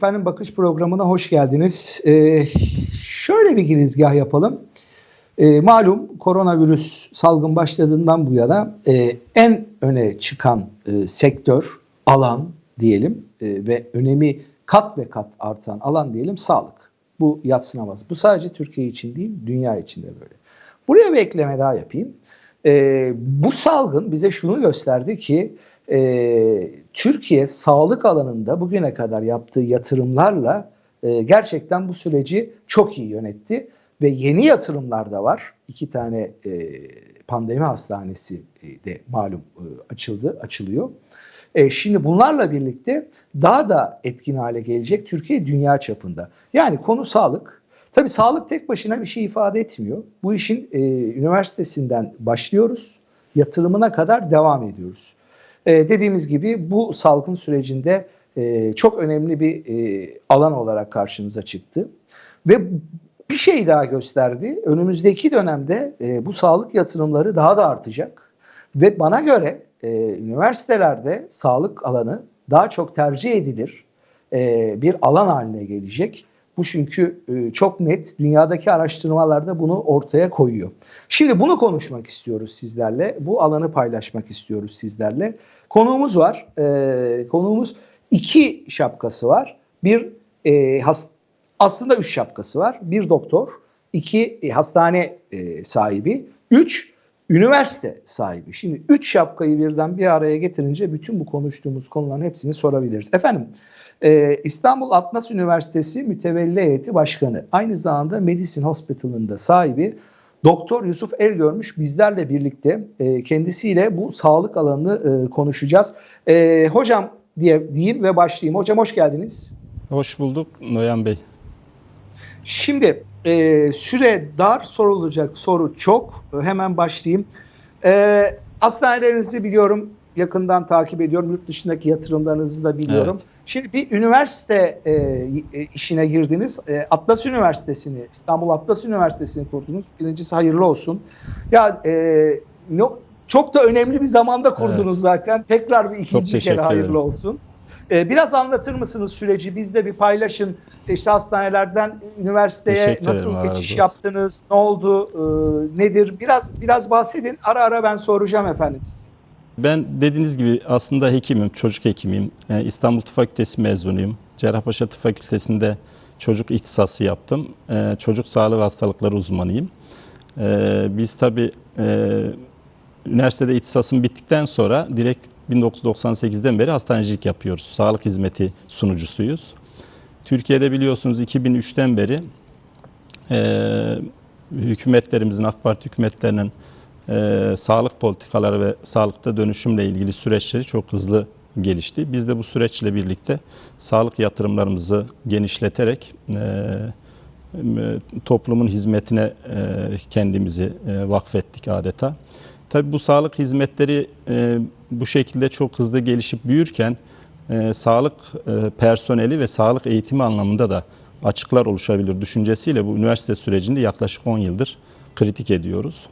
Efendim Bakış programına hoş geldiniz. Ee, şöyle bir girizgah yapalım. Ee, malum koronavirüs salgın başladığından bu yana e, en öne çıkan e, sektör, alan diyelim e, ve önemi kat ve kat artan alan diyelim sağlık. Bu yatsınamaz. Bu sadece Türkiye için değil, dünya için de böyle. Buraya bir ekleme daha yapayım. Ee, bu salgın bize şunu gösterdi ki e, Türkiye sağlık alanında bugüne kadar yaptığı yatırımlarla e, gerçekten bu süreci çok iyi yönetti ve yeni yatırımlar da var. İki tane e, pandemi hastanesi e, de malum e, açıldı, açılıyor. E, şimdi bunlarla birlikte daha da etkin hale gelecek Türkiye dünya çapında. Yani konu sağlık. Tabii sağlık tek başına bir şey ifade etmiyor. Bu işin e, üniversitesinden başlıyoruz, yatırımına kadar devam ediyoruz. E, dediğimiz gibi bu salgın sürecinde e, çok önemli bir e, alan olarak karşımıza çıktı. Ve bir şey daha gösterdi. Önümüzdeki dönemde e, bu sağlık yatırımları daha da artacak. Ve bana göre e, üniversitelerde sağlık alanı daha çok tercih edilir e, bir alan haline gelecek. Bu çünkü e, çok net dünyadaki araştırmalarda bunu ortaya koyuyor. Şimdi bunu konuşmak istiyoruz sizlerle. Bu alanı paylaşmak istiyoruz sizlerle. Konuğumuz var. E, konuğumuz iki şapkası var. Bir e, aslında üç şapkası var. Bir doktor, iki e, hastane sahibi, üç üniversite sahibi. Şimdi üç şapkayı birden bir araya getirince bütün bu konuştuğumuz konuların hepsini sorabiliriz. Efendim e, İstanbul Atlas Üniversitesi Mütevelli Heyeti Başkanı, aynı zamanda Medicine Hospital'ın da sahibi Doktor Yusuf El görmüş bizlerle birlikte e, kendisiyle bu sağlık alanını e, konuşacağız. E, hocam diye diyeyim ve başlayayım. Hocam hoş geldiniz. Hoş bulduk Noyan Bey. Şimdi e, süre dar sorulacak soru çok. Hemen başlayayım. E, hastanelerinizi biliyorum yakından takip ediyorum. Yurt dışındaki yatırımlarınızı da biliyorum. Evet. Şimdi bir üniversite e, e, işine girdiniz. E, Atlas Üniversitesi'ni, İstanbul Atlas Üniversitesi'ni kurdunuz. Birincisi hayırlı olsun. Ya e, no, çok da önemli bir zamanda kurdunuz evet. zaten. Tekrar bir ikinci kere hayırlı ederim. olsun. E, biraz anlatır mısınız süreci? Bizde bir paylaşın. İşte hastanelerden üniversiteye Teşekkür nasıl ederim, geçiş yaptınız? Ne oldu? E, nedir? Biraz biraz bahsedin. Ara ara ben soracağım efendim. Ben dediğiniz gibi aslında hekimim, çocuk hekimiyim. Ee, İstanbul Tıp Fakültesi mezunuyum. Cerrahpaşa Tıp Fakültesi'nde çocuk ihtisası yaptım. Ee, çocuk sağlığı ve hastalıkları uzmanıyım. Ee, biz tabii e, üniversitede ihtisasım bittikten sonra direkt 1998'den beri hastanecilik yapıyoruz. Sağlık hizmeti sunucusuyuz. Türkiye'de biliyorsunuz 2003'ten beri e, hükümetlerimizin, AK Parti hükümetlerinin e, sağlık politikaları ve sağlıkta dönüşümle ilgili süreçleri çok hızlı gelişti. Biz de bu süreçle birlikte sağlık yatırımlarımızı genişleterek e, toplumun hizmetine e, kendimizi e, vakfettik adeta. Tabii bu sağlık hizmetleri e, bu şekilde çok hızlı gelişip büyürken e, sağlık e, personeli ve sağlık eğitimi anlamında da açıklar oluşabilir düşüncesiyle bu üniversite sürecinde yaklaşık 10 yıldır kritik ediyoruz.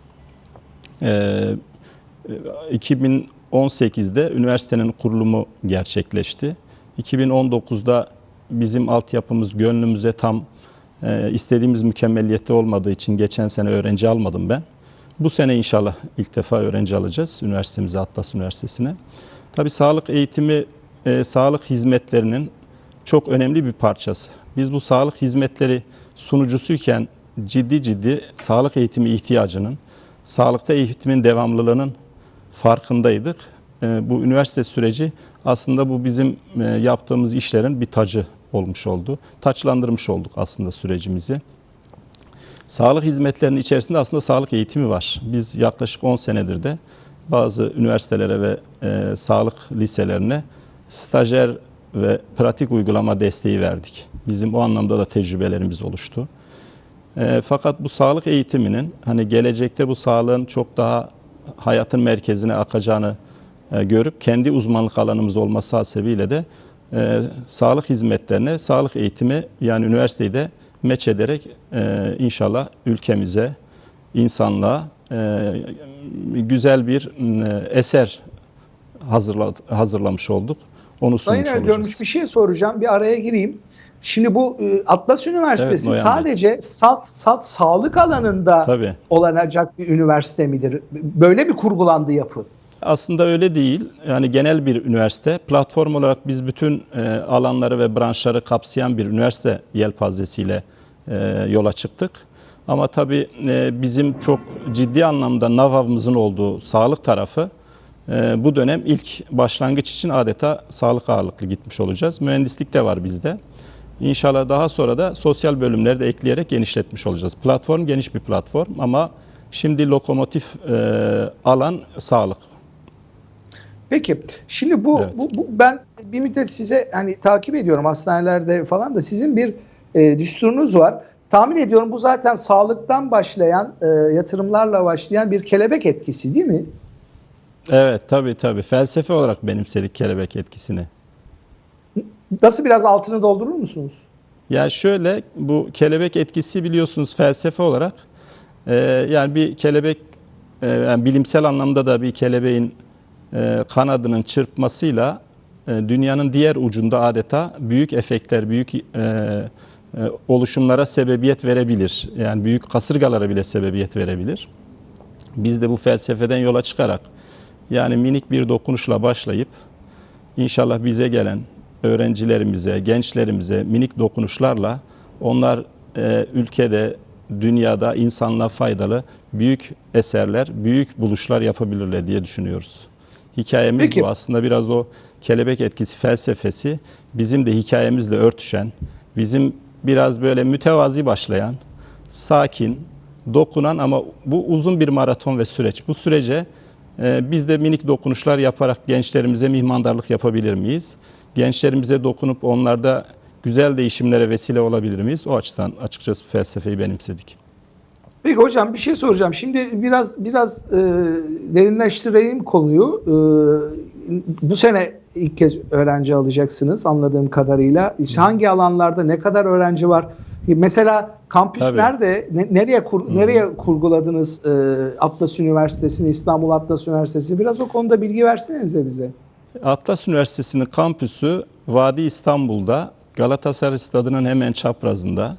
E, 2018'de üniversitenin kurulumu gerçekleşti. 2019'da bizim altyapımız gönlümüze tam e, istediğimiz mükemmelliyette olmadığı için geçen sene öğrenci almadım ben. Bu sene inşallah ilk defa öğrenci alacağız üniversitemize, Atlas Üniversitesi'ne. Tabii sağlık eğitimi, e, sağlık hizmetlerinin çok önemli bir parçası. Biz bu sağlık hizmetleri sunucusuyken ciddi ciddi sağlık eğitimi ihtiyacının, sağlıkta eğitimin devamlılığının farkındaydık. E, bu üniversite süreci aslında bu bizim e, yaptığımız işlerin bir tacı olmuş oldu. Taçlandırmış olduk aslında sürecimizi. Sağlık hizmetlerinin içerisinde aslında sağlık eğitimi var. Biz yaklaşık 10 senedir de bazı üniversitelere ve e, sağlık liselerine stajyer ve pratik uygulama desteği verdik. Bizim o anlamda da tecrübelerimiz oluştu. E, fakat bu sağlık eğitiminin hani gelecekte bu sağlığın çok daha hayatın merkezine akacağını e, görüp kendi uzmanlık alanımız olması hasebiyle de e, sağlık hizmetlerine, sağlık eğitimi yani üniversiteyi de meç ederek e, inşallah ülkemize, insanlığa e, güzel bir e, eser hazırla, hazırlamış olduk. Onu Sayın sunmuş Ergörmüş olacağız. bir şey soracağım. Bir araya gireyim. Şimdi bu e, Atlas Üniversitesi Evet, sadece salt, salt sağlık alanında Tabii. olacak bir üniversite midir? Böyle bir kurgulandı yapı. Aslında öyle değil. Yani genel bir üniversite. Platform olarak biz bütün e, alanları ve branşları kapsayan bir üniversite yelpazesiyle e, yola çıktık. Ama tabii e, bizim çok ciddi anlamda know-how'ımızın olduğu sağlık tarafı e, bu dönem ilk başlangıç için adeta sağlık ağırlıklı gitmiş olacağız. Mühendislik de var bizde. İnşallah daha sonra da sosyal bölümleri de ekleyerek genişletmiş olacağız. Platform geniş bir platform ama şimdi lokomotif e, alan sağlık. Peki şimdi bu, Evet. bu, bu ben bir müddet size hani takip ediyorum hastanelerde falan da sizin bir e, düsturunuz var. Tahmin ediyorum bu zaten sağlıktan başlayan e, yatırımlarla başlayan bir kelebek etkisi değil mi? Evet tabii tabii. Felsefe olarak benimsedik kelebek etkisini. Nasıl biraz altını doldurur musunuz? Yani şöyle bu kelebek etkisi biliyorsunuz felsefe olarak e, yani bir kelebek e, yani bilimsel anlamda da bir kelebeğin e, kanadının çırpmasıyla e, dünyanın diğer ucunda adeta büyük efektler, büyük e, e, oluşumlara sebebiyet verebilir. Yani büyük kasırgalara bile sebebiyet verebilir. Biz de bu felsefeden yola çıkarak yani minik bir dokunuşla başlayıp İnşallah bize gelen öğrencilerimize, gençlerimize minik dokunuşlarla onlar e, ülkede, dünyada insanlığa faydalı büyük eserler, büyük buluşlar yapabilirler diye düşünüyoruz. Hikayemiz Peki. bu aslında biraz o kelebek etkisi felsefesi bizim de hikayemizle örtüşen, bizim biraz böyle mütevazi başlayan, sakin, dokunan ama bu uzun bir maraton ve süreç. Bu sürece e, biz de minik dokunuşlar yaparak gençlerimize mihmandarlık yapabilir miyiz? Gençlerimize dokunup onlarda güzel değişimlere vesile olabilir miyiz? O açıdan açıkçası felsefeyi benimsedik. Peki hocam bir şey soracağım. Şimdi biraz biraz e, derinleştireyim konuyu. E, bu sene ilk kez öğrenci alacaksınız anladığım kadarıyla. İşte hangi alanlarda ne kadar öğrenci var? Mesela kampüs Tabii. nerede? Ne- nereye kur- nereye kurguladınız e, Atlas Üniversitesi'ni, İstanbul Atlas Üniversitesi? Biraz o konuda bilgi versenize bize. Atlas Üniversitesi'nin kampüsü Vadi İstanbul'da Galatasaray Stadı'nın hemen çaprazında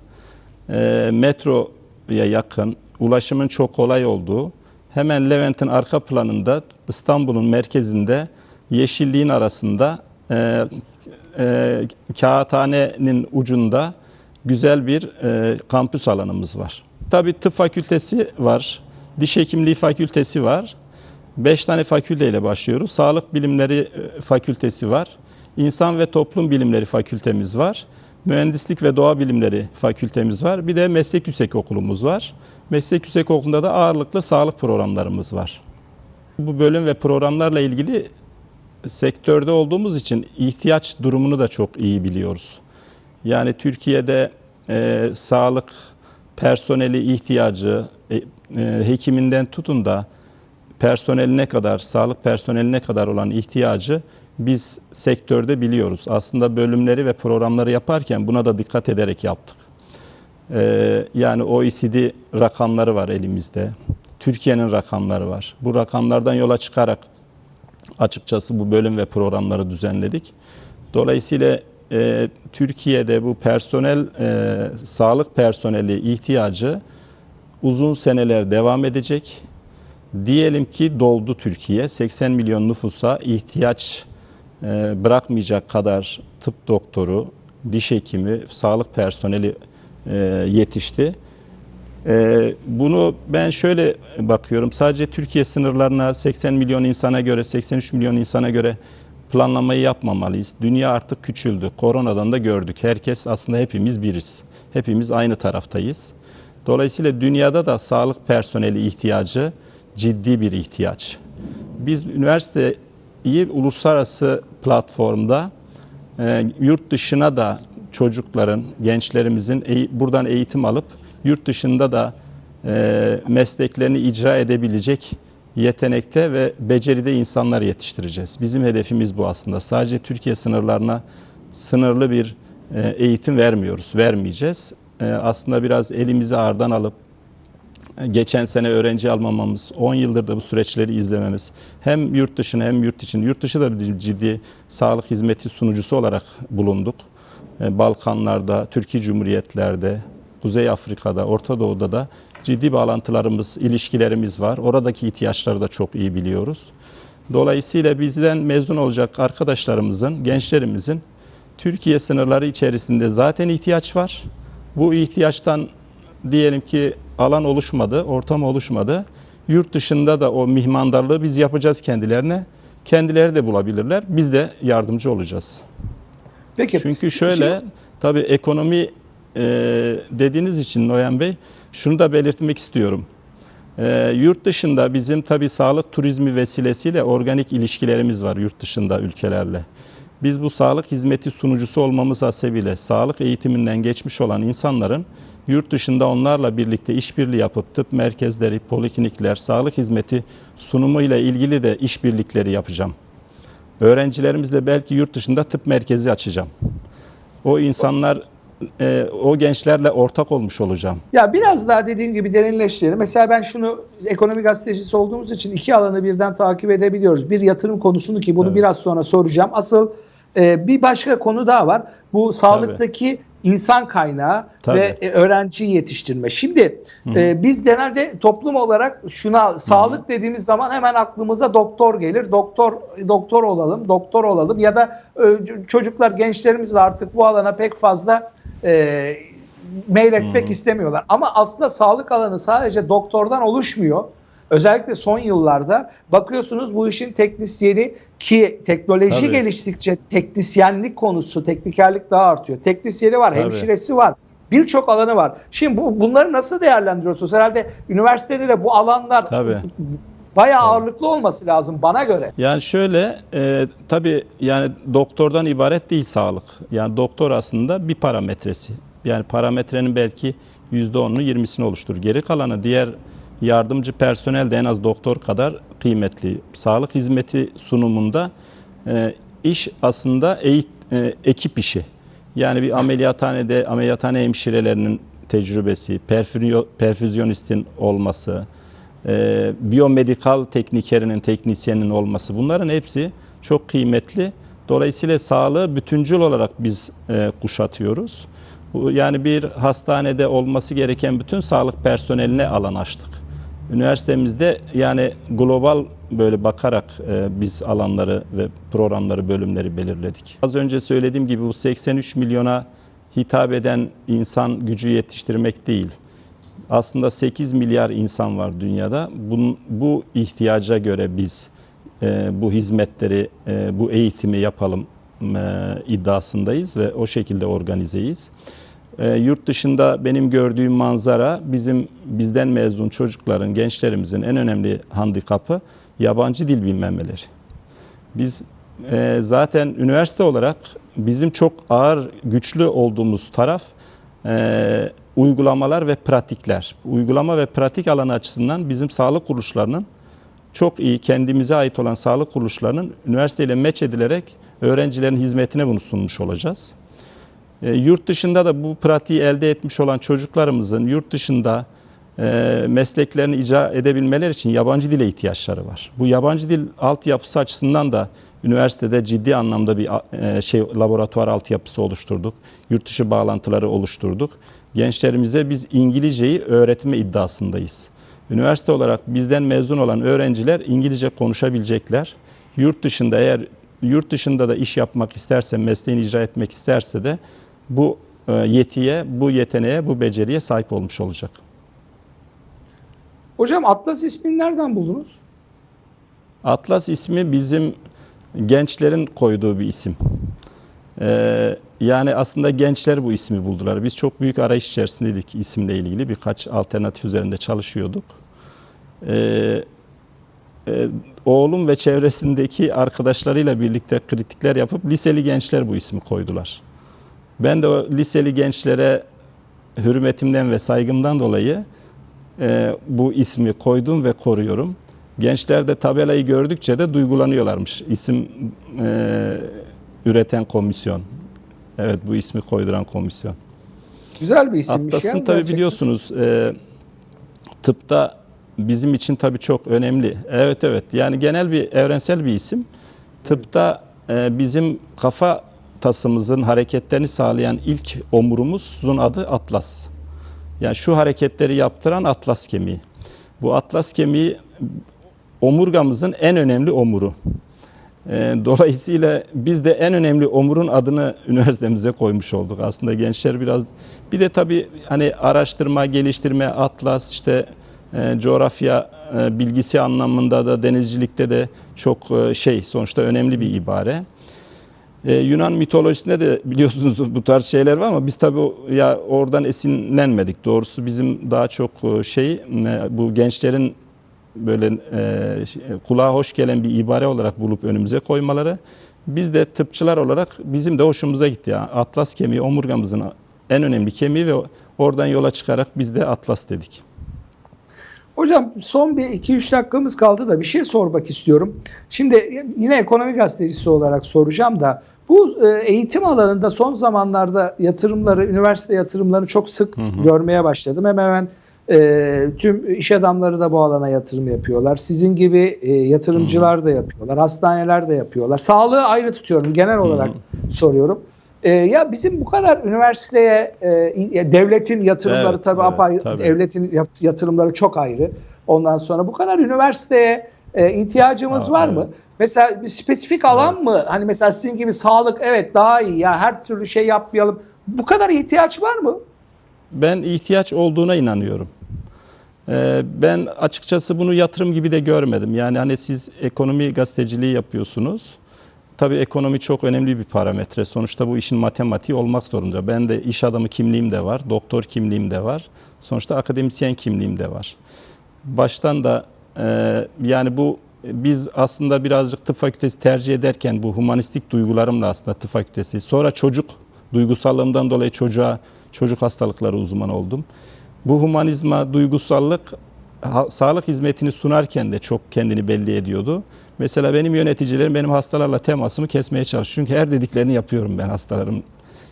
e, metroya yakın ulaşımın çok kolay olduğu hemen Levent'in arka planında İstanbul'un merkezinde yeşilliğin arasında e, e, kağıthanenin ucunda güzel bir e, kampüs alanımız var. Tabii tıp fakültesi var, diş hekimliği fakültesi var. Beş tane fakülteyle başlıyoruz. Sağlık bilimleri e, fakültesi var. İnsan ve toplum bilimleri fakültemiz var. Mühendislik ve doğa bilimleri fakültemiz var. Bir de meslek yüksek okulumuz var. Meslek yüksek okulunda da ağırlıklı sağlık programlarımız var. Bu bölüm ve programlarla ilgili sektörde olduğumuz için ihtiyaç durumunu da çok iyi biliyoruz. Yani Türkiye'de e, sağlık personeli ihtiyacı, e, e, hekiminden tutun da personeline kadar, sağlık personeline kadar olan ihtiyacı biz sektörde biliyoruz. Aslında bölümleri ve programları yaparken buna da dikkat ederek yaptık. Ee, yani OECD rakamları var elimizde. Türkiye'nin rakamları var. Bu rakamlardan yola çıkarak açıkçası bu bölüm ve programları düzenledik. Dolayısıyla e, Türkiye'de bu personel, e, sağlık personeli ihtiyacı uzun seneler devam edecek. Diyelim ki doldu Türkiye. 80 milyon nüfusa ihtiyaç e, bırakmayacak kadar tıp doktoru, diş hekimi, sağlık personeli e, yetişti. E, bunu ben şöyle bakıyorum. Sadece Türkiye sınırlarına 80 milyon insana göre, 83 milyon insana göre planlamayı yapmamalıyız. Dünya artık küçüldü. Koronadan da gördük. Herkes aslında hepimiz biriz. Hepimiz aynı taraftayız. Dolayısıyla dünyada da sağlık personeli ihtiyacı ciddi bir ihtiyaç. Biz üniversiteyi uluslararası platformda e, yurt dışına da çocukların, gençlerimizin buradan eğitim alıp yurt dışında da e, mesleklerini icra edebilecek yetenekte ve beceride insanlar yetiştireceğiz. Bizim hedefimiz bu aslında. Sadece Türkiye sınırlarına sınırlı bir e, eğitim vermiyoruz, vermeyeceğiz. E, aslında biraz elimizi ağırdan alıp geçen sene öğrenci almamamız, 10 yıldır da bu süreçleri izlememiz, hem yurt dışına hem yurt için, yurt dışı da bir ciddi sağlık hizmeti sunucusu olarak bulunduk. E, Balkanlarda, Türkiye Cumhuriyetlerde, Kuzey Afrika'da, Orta Doğu'da da ciddi bağlantılarımız, ilişkilerimiz var. Oradaki ihtiyaçları da çok iyi biliyoruz. Dolayısıyla bizden mezun olacak arkadaşlarımızın, gençlerimizin Türkiye sınırları içerisinde zaten ihtiyaç var. Bu ihtiyaçtan diyelim ki alan oluşmadı, ortam oluşmadı. Yurt dışında da o mihmandarlığı biz yapacağız kendilerine. Kendileri de bulabilirler. Biz de yardımcı olacağız. Peki. Çünkü şöyle tabii ekonomi e, dediğiniz için Noyan Bey şunu da belirtmek istiyorum. E, yurt dışında bizim tabii sağlık turizmi vesilesiyle organik ilişkilerimiz var yurt dışında ülkelerle. Biz bu sağlık hizmeti sunucusu olmamız hasebiyle sağlık eğitiminden geçmiş olan insanların yurt dışında onlarla birlikte işbirliği yapıp tıp merkezleri, poliklinikler, sağlık hizmeti sunumu ile ilgili de işbirlikleri yapacağım. Öğrencilerimizle belki yurt dışında tıp merkezi açacağım. O insanlar, e, o gençlerle ortak olmuş olacağım. Ya biraz daha dediğim gibi derinleştirelim. Mesela ben şunu ekonomi gazetecisi olduğumuz için iki alanı birden takip edebiliyoruz. Bir yatırım konusunu ki bunu Tabii. biraz sonra soracağım. Asıl e, bir başka konu daha var. Bu sağlıktaki insan kaynağı Tabii. ve e, öğrenci yetiştirme. Şimdi e, biz genelde toplum olarak şuna sağlık dediğimiz zaman hemen aklımıza doktor gelir. Doktor doktor olalım, doktor olalım ya da e, çocuklar gençlerimiz de artık bu alana pek fazla e, meyletmek istemiyorlar. Ama aslında sağlık alanı sadece doktordan oluşmuyor. Özellikle son yıllarda bakıyorsunuz bu işin teknisyeni ki teknoloji Tabii. geliştikçe teknisyenlik konusu, teknikerlik daha artıyor. Teknisyeni var, Tabii. hemşiresi var. Birçok alanı var. Şimdi bu, bunları nasıl değerlendiriyorsunuz? Herhalde üniversitede de bu alanlar Tabii. bayağı ağırlıklı olması lazım bana göre. Yani şöyle, e, tabii yani doktordan ibaret değil sağlık. Yani doktor aslında bir parametresi. Yani parametrenin belki %10'unu 20'sini oluşturur. Geri kalanı diğer yardımcı personel de en az doktor kadar kıymetli. Sağlık hizmeti sunumunda e, iş aslında e, ekip işi. Yani bir ameliyathanede ameliyathane hemşirelerinin tecrübesi, perfüzyo- perfüzyonistin olması, e, biyomedikal teknikerinin, teknisyenin olması bunların hepsi çok kıymetli. Dolayısıyla sağlığı bütüncül olarak biz kuşatıyoruz. Yani bir hastanede olması gereken bütün sağlık personeline alan açtık. Üniversitemizde yani global böyle bakarak e, biz alanları ve programları, bölümleri belirledik. Az önce söylediğim gibi bu 83 milyona hitap eden insan gücü yetiştirmek değil. Aslında 8 milyar insan var dünyada. Bunun, bu ihtiyaca göre biz e, bu hizmetleri, e, bu eğitimi yapalım e, iddiasındayız ve o şekilde organizeyiz. E, yurt dışında benim gördüğüm manzara bizim bizden mezun çocukların, gençlerimizin en önemli handikapı yabancı dil bilmemeleri. Biz e, zaten üniversite olarak bizim çok ağır, güçlü olduğumuz taraf e, uygulamalar ve pratikler. Uygulama ve pratik alanı açısından bizim sağlık kuruluşlarının çok iyi kendimize ait olan sağlık kuruluşlarının üniversiteyle meç edilerek öğrencilerin hizmetine bunu sunmuş olacağız. E, yurt dışında da bu pratiği elde etmiş olan çocuklarımızın yurt dışında e, mesleklerini icra edebilmeleri için yabancı dile ihtiyaçları var. Bu yabancı dil altyapısı açısından da üniversitede ciddi anlamda bir e, şey laboratuvar altyapısı oluşturduk. Yurt dışı bağlantıları oluşturduk. Gençlerimize biz İngilizceyi öğretme iddiasındayız. Üniversite olarak bizden mezun olan öğrenciler İngilizce konuşabilecekler. Yurt dışında eğer yurt dışında da iş yapmak isterse, mesleğini icra etmek isterse de bu e, yetiye, bu yeteneğe, bu beceriye sahip olmuş olacak. Hocam Atlas ismini nereden buldunuz? Atlas ismi bizim gençlerin koyduğu bir isim. Ee, yani aslında gençler bu ismi buldular. Biz çok büyük arayış içerisindeydik isimle ilgili. Birkaç alternatif üzerinde çalışıyorduk. Ee, e, oğlum ve çevresindeki arkadaşlarıyla birlikte kritikler yapıp liseli gençler bu ismi koydular. Ben de o liseli gençlere hürmetimden ve saygımdan dolayı e, bu ismi koydum ve koruyorum. Gençler de tabelayı gördükçe de duygulanıyorlarmış. İsim e, üreten komisyon. Evet bu ismi koyduran komisyon. Güzel bir isimmiş ya. Atlas'ın tabii gerçekten. biliyorsunuz e, tıpta bizim için tabii çok önemli. Evet evet yani genel bir evrensel bir isim. Tıpta e, bizim kafa tasımızın hareketlerini sağlayan ilk omurumuzun adı atlas. Yani şu hareketleri yaptıran atlas kemiği. Bu atlas kemiği omurgamızın en önemli omuru. Ee, Dolayısıyla biz de en önemli omurun adını üniversitemize koymuş olduk. Aslında gençler biraz bir de tabii hani araştırma, geliştirme, atlas işte e, coğrafya e, bilgisi anlamında da denizcilikte de çok e, şey sonuçta önemli bir ibare. Ee, Yunan mitolojisinde de biliyorsunuz bu tarz şeyler var ama biz tabii ya oradan esinlenmedik. Doğrusu bizim daha çok şey bu gençlerin böyle e, şey, kulağa hoş gelen bir ibare olarak bulup önümüze koymaları. Biz de tıpçılar olarak bizim de hoşumuza gitti. ya. Atlas kemiği omurgamızın en önemli kemiği ve oradan yola çıkarak biz de atlas dedik. Hocam son bir 2-3 dakikamız kaldı da bir şey sormak istiyorum. Şimdi yine ekonomi gazetecisi olarak soracağım da bu e, eğitim alanında son zamanlarda yatırımları, üniversite yatırımlarını çok sık görmeye başladım. Hemen hemen e, tüm iş adamları da bu alana yatırım yapıyorlar. Sizin gibi e, yatırımcılar da yapıyorlar. Hastaneler de yapıyorlar. Sağlığı ayrı tutuyorum. Genel olarak soruyorum. E, ya bizim bu kadar üniversiteye e, devletin yatırımları Evet, tabii evet, apayrı, tabii. devletin yat- yatırımları çok ayrı. Ondan sonra bu kadar üniversiteye e, ihtiyacımız Aa, var evet. mı? Mesela bir spesifik alan mı? Hani mesela sizin gibi sağlık evet daha iyi ya her türlü şey yapmayalım. Bu kadar ihtiyaç var mı? Ben ihtiyaç olduğuna inanıyorum. Ee, Ben açıkçası bunu yatırım gibi de görmedim. Yani hani siz ekonomi gazeteciliği yapıyorsunuz. Tabii ekonomi çok önemli bir parametre. Sonuçta bu işin matematiği olmak zorunda. Ben de iş adamı kimliğim de var, doktor kimliğim de var. Sonuçta akademisyen kimliğim de var. Baştan da e, yani bu biz aslında birazcık tıp fakültesi tercih ederken bu humanistik duygularımla aslında tıp fakültesi. Sonra çocuk duygusallığımdan dolayı çocuğa çocuk hastalıkları uzmanı oldum. Bu humanizma, duygusallık sağlık hizmetini sunarken de çok kendini belli ediyordu. Mesela benim yöneticilerim benim hastalarla temasımı kesmeye çalışıyor. Çünkü her dediklerini yapıyorum ben hastalarım,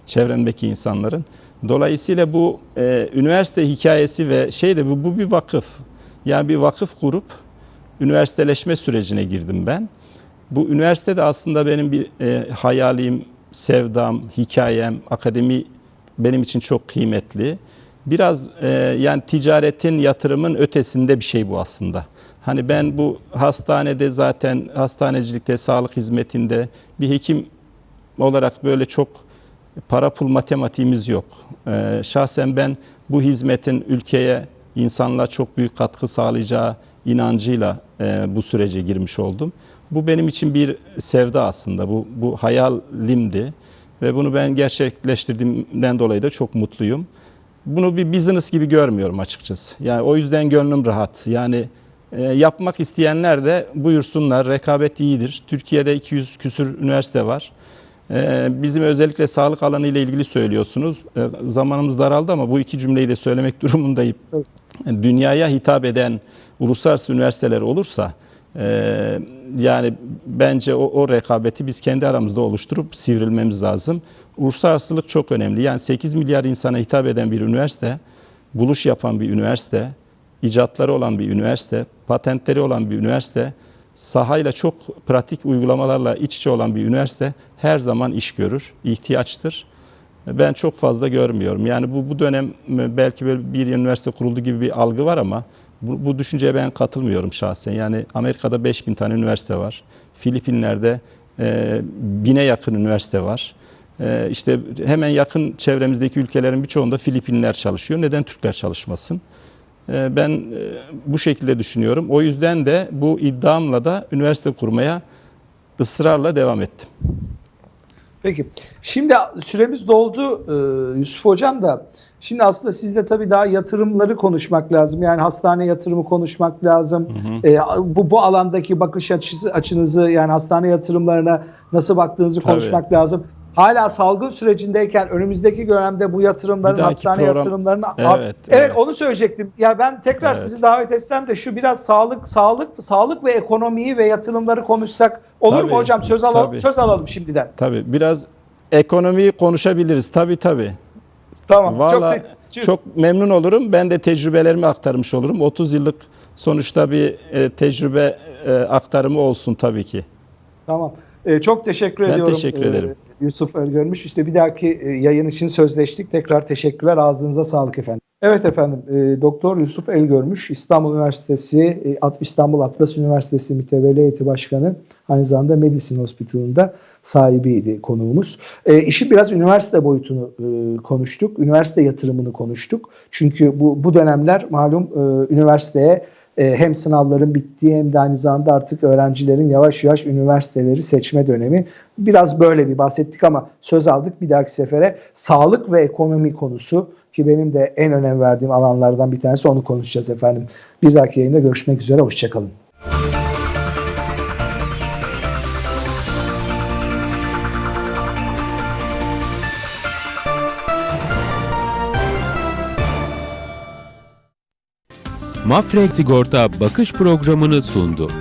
çevremdeki insanların. Dolayısıyla bu e, üniversite hikayesi ve şey de bu, bu bir vakıf. Yani bir vakıf kurup üniversiteleşme sürecine girdim ben. Bu üniversite de aslında benim bir e, hayalim, sevdam, hikayem, akademi benim için çok kıymetli. Biraz e, yani ticaretin, yatırımın ötesinde bir şey bu aslında. Hani ben bu hastanede zaten hastanecilikte, sağlık hizmetinde bir hekim olarak böyle çok para pul matematiğimiz yok. Ee, şahsen ben bu hizmetin ülkeye, insanlığa çok büyük katkı sağlayacağı inancıyla e, bu sürece girmiş oldum. Bu benim için bir sevda aslında. Bu, bu hayalimdi ve bunu ben gerçekleştirdiğimden dolayı da çok mutluyum. Bunu bir business gibi görmüyorum açıkçası. Yani o yüzden gönlüm rahat. Yani yapmak isteyenler de buyursunlar. Rekabet iyidir. Türkiye'de 200 küsür üniversite var. Ee, Bizim özellikle sağlık alanı ile ilgili söylüyorsunuz. Ee, Zamanımız daraldı ama bu iki cümleyi de söylemek durumundayım. Dünyaya hitap eden uluslararası üniversiteler olursa e, yani bence o, o rekabeti biz kendi aramızda oluşturup sivrilmemiz lazım. Uluslararasılık çok önemli. Yani 8 milyar insana hitap eden bir üniversite, buluş yapan bir üniversite, icatları olan bir üniversite, patentleri olan bir üniversite, sahayla çok pratik uygulamalarla iç içe olan bir üniversite her zaman iş görür, ihtiyaçtır. Ben çok fazla görmüyorum. Yani bu, bu dönem belki böyle bir üniversite kuruldu gibi bir algı var ama bu, bu düşünceye ben katılmıyorum şahsen. Yani Amerika'da 5000 tane üniversite var. Filipinler'de e, bine yakın üniversite var. E, işte hemen yakın çevremizdeki ülkelerin birçoğunda Filipinler çalışıyor. Neden Türkler çalışmasın? E, Ben e, bu şekilde düşünüyorum. O yüzden de bu iddiamla da üniversite kurmaya ısrarla devam ettim. Peki. Şimdi süremiz doldu e, Yusuf Hocam da. Şimdi aslında sizde tabii daha yatırımları konuşmak lazım. Yani hastane yatırımı konuşmak lazım. E, bu bu alandaki bakış açısı açınızı yani hastane yatırımlarına nasıl baktığınızı Tabii. konuşmak lazım. Hala salgın sürecindeyken önümüzdeki dönemde bu yatırımların hastane program- yatırımlarına Evet, evet, evet. onu söyleyecektim. Ya ben tekrar Evet. sizi davet etsem de şu biraz sağlık sağlık sağlık ve ekonomiyi ve yatırımları konuşsak olur Tabii, mu hocam? Söz alalım tabii. söz alalım şimdiden. Tabii biraz ekonomiyi konuşabiliriz. Tabii tabii. Tamam. Vallahi çok Çok memnun olurum. Ben de tecrübelerimi aktarmış olurum. 30 yıllık sonuçta bir e, tecrübe e, aktarımı olsun tabii ki. Tamam. Ee, çok teşekkür Ben ediyorum. teşekkür ederim. Yusuf Ölgörmüş. İşte bir dahaki e, yayın için sözleştik. Tekrar teşekkürler. Ağzınıza sağlık efendim. Evet efendim. E, Doktor Yusuf Elgörmüş İstanbul Üniversitesi e, İstanbul Atlas Üniversitesi Mütevelli Heyeti Başkanı aynı zamanda Medicine Hospital'ında sahibiydi konuğumuz. E, işi biraz üniversite boyutunu e, konuştuk. Üniversite yatırımını konuştuk. Çünkü bu bu dönemler malum e, üniversiteye hem sınavların bittiği hem de aynı zamanda artık öğrencilerin yavaş yavaş üniversiteleri seçme dönemi. Biraz böyle bir bahsettik ama söz aldık bir dahaki sefere sağlık ve ekonomi konusu ki benim de en önem verdiğim alanlardan bir tanesi onu konuşacağız efendim. Bir dahaki yayında görüşmek üzere hoşçakalın. Mafre Sigorta bakış programını sundu.